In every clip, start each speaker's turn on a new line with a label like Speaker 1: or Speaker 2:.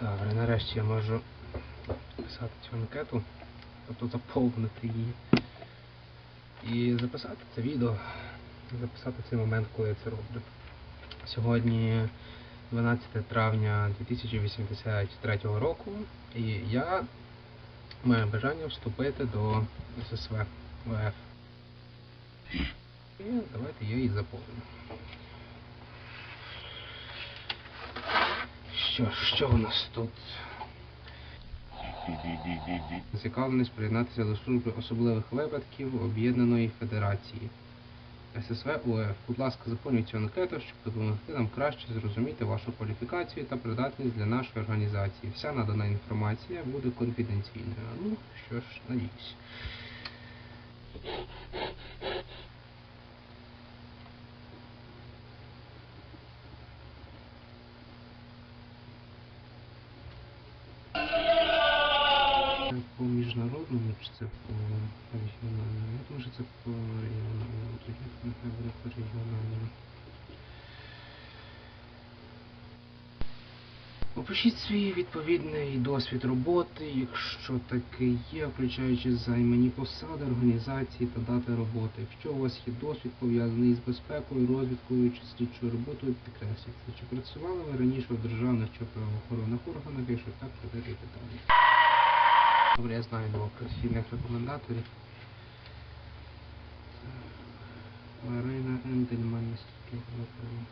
Speaker 1: Добре, нарешті я можу писати цю анкету, тобто заповнити її. І записати це відео, записати цей момент, коли я це роблю. Сьогодні 12 травня 2083 року, і я маю бажання вступити до ССВ ВФ. І давайте я її заповню. Що що у нас тут? Зацікавленість приєднатися до служби особливих випадків Об'єднаної Федерації. ССВ УЕФ. Будь ласка, заповнюйте анкету, щоб допомогти нам краще зрозуміти вашу кваліфікацію та придатність для нашої організації. Вся надана інформація буде конфіденційною. Ну, що ж, надіюсь. Це по міжнародному чи це по регіональному? Я думаю, що це по регіональному. Тоді нехай буде по регіональному. Опишіть свій відповідний досвід роботи, якщо такий є, включаючи займані посади, організації та дати роботи. Якщо у вас є досвід пов'язаний з безпекою, розвідкою чи слідчою роботою, підкреслюйте. Чи працювали ви раніше в державних чи правоохоронних органах, якщо так, задайте питання. Добре, я знаю двох професійних рекомендаторів. Марина Ендельман, наскільки я напевно.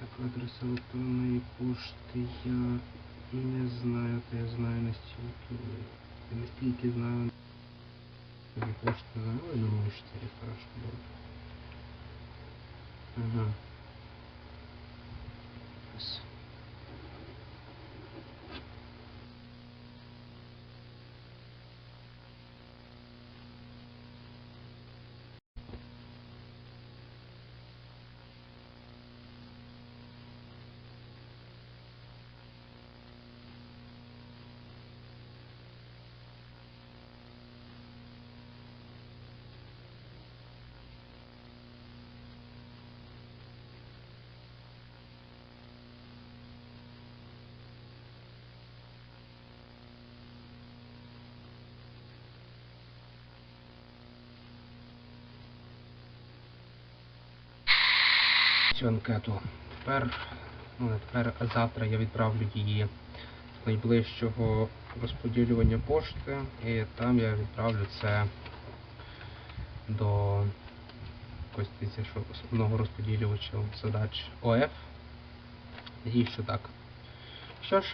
Speaker 1: Так, адрес електронної пошти я не знаю, то я знаю настільки. Я настільки знаю. Пошти знаю, але думаю, що це є хорошо добре. Ага. Цю анкету. Тепер, ну не тепер, а завтра я відправлю її з найближчого розподілювання пошти, і там я відправлю це до здається, основного розподілювача задач ОФ. І що так. Що ж.